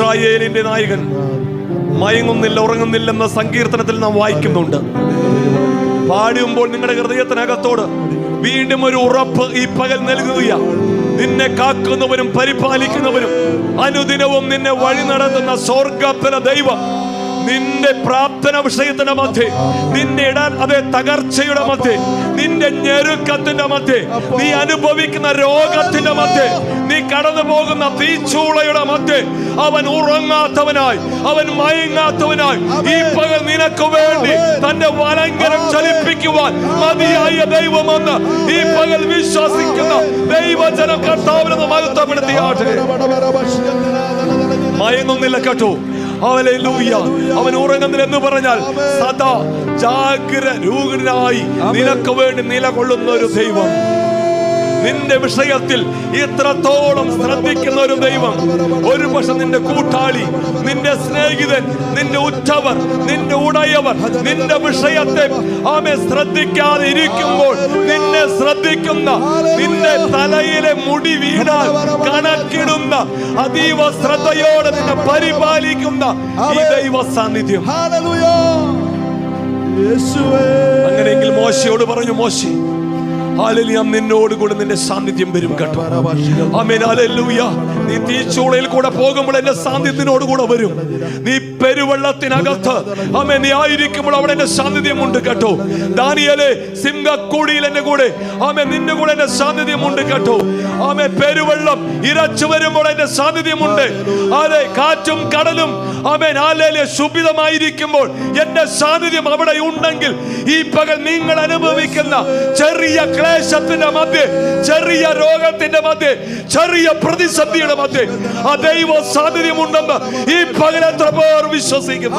ഇസ്രായേലിന്റെ നായകൻ. മയങ്ങുന്നില്ല ഉറങ്ങുന്നില്ലെന്ന സങ്കീർത്തനത്തിൽ നാം വായിക്കുന്നുണ്ട്. പാടുമ്പോൾ നിങ്ങളുടെ ഹൃദയത്തിനകത്തോട് വീണ്ടും ഒരു ഉറപ്പ് ഈ പകൽ നൽകുകയാണ് നിന്നെ കാക്കുന്നവരും പരിപാലിക്കുന്നവരും അനുദിനവും നിന്നെ വഴി നടത്തുന്ന സ്വർഗത്തിന ദൈവം നിന്റെ പ്രാർത്ഥന വിഷയത്തിന്റെ മധ്യേ നിന്റെ ഇടാൻ അതെ തകർച്ചയുടെ മധ്യേ നിന്റെ ഞെരുക്കത്തിന്റെ മധ്യേ നീ അനുഭവിക്കുന്ന രോഗത്തിന്റെ മധ്യേ നീ കടന്നു പോകുന്ന തീച്ചൂളയുടെ മധ്യേ അവൻ ഉറങ്ങാത്തവനായി അവൻ മയങ്ങാത്തവനായി ഈ പകൽ നിനക്ക് വേണ്ടി തന്റെ വലങ്കരം ചലിപ്പിക്കുവാൻ മതിയായ ദൈവമെന്ന് ഈ പകൽ വിശ്വസിക്കുന്ന ദൈവജനം കർത്താവിനെന്ന് മഹത്വപ്പെടുത്തിയാട്ടെ. മയങ്ങുന്നില്ല കേട്ടോ. അവൻ ഉറങ്ങുന്നില്ല എന്ന് പറഞ്ഞാൽ സദാ ജാഗ്രരൂകനായി നിനക്ക് വേണ്ടി നിലകൊള്ളുന്ന ഒരു ദൈവം. നിന്റെ വിഷയത്തിൽ ഇത്രത്തോളം ശ്രദ്ധിക്കുന്ന ഒരു ദൈവം. ഒരു പക്ഷെ നിന്റെ കൂട്ടാളി നിന്റെ സ്നേഹിതൻ നിന്റെ ഉറ്റവർ നിന്റെ ഉടയവർ നിന്റെ വിഷയത്തെ ആമെ ശ്രദ്ധിക്കാതെ ഇരിക്കുമ്പോൾ നിന്നെ ശ്രദ്ധിക്കുന്ന നിന്റെ തലയിലെ മുടി വീണാൽ കണക്കിടുന്ന അതീവ ശ്രദ്ധയോടെ നിന്നെ പരിപാലിക്കുന്ന ഈ ദൈവ സാന്നിധ്യം അങ്ങനെയെങ്കിൽ മോശയോട് പറഞ്ഞു മോശി ഹാലലിയാം നിന്നോട് കൂടെ നിന്റെ സാന്നിധ്യം വരും കേട്ടോ. ആമേൻ ഹല്ലേലൂയ. നീ തീച്ചൂളയിൽ കൂടെ പോകുമ്പോൾ എന്റെ സാന്നിധ്യത്തിനോട് കൂടെ വരും. നീ പെരുവെള്ളത്തിനകത്ത് അമേ നീ ആയിരിക്കുമ്പോൾ അവിടെ എന്റെ സാന്നിധ്യമുണ്ട് കേട്ടോ. ദാനിയലെ സിംഹക്കൂടിയിൽ എന്റെ കൂടെ ആമേ നിന്റെ കൂടെ എന്റെ സാന്നിധ്യമുണ്ട് കേട്ടോ. ആമേ പെരുവെള്ളം ഇരച്ചു വരുമ്പോൾ എന്റെ സാന്നിധ്യമുണ്ട്. അതെ കാറ്റും കടലും ആമേൻ ആലേലെ ശുഭിതമായിരിക്കുമ്പോൾ എന്റെ സാന്നിധ്യം അവിടെ ഉണ്ടെങ്കിൽ ഈ പകൽ നിങ്ങൾ അനുഭവിക്കുന്ന ചെറിയ ക്ലേശത്തിന്റെ മധ്യ ചെറിയ രോഗത്തിന്റെ മധ്യ ചെറിയ പ്രതിസന്ധിയുടെ മധ്യ ആ ദൈവ സാന്നിധ്യമുണ്ടെന്ന് ഈ പകരത്ര പേർ വിശ്വസിക്കുന്നു.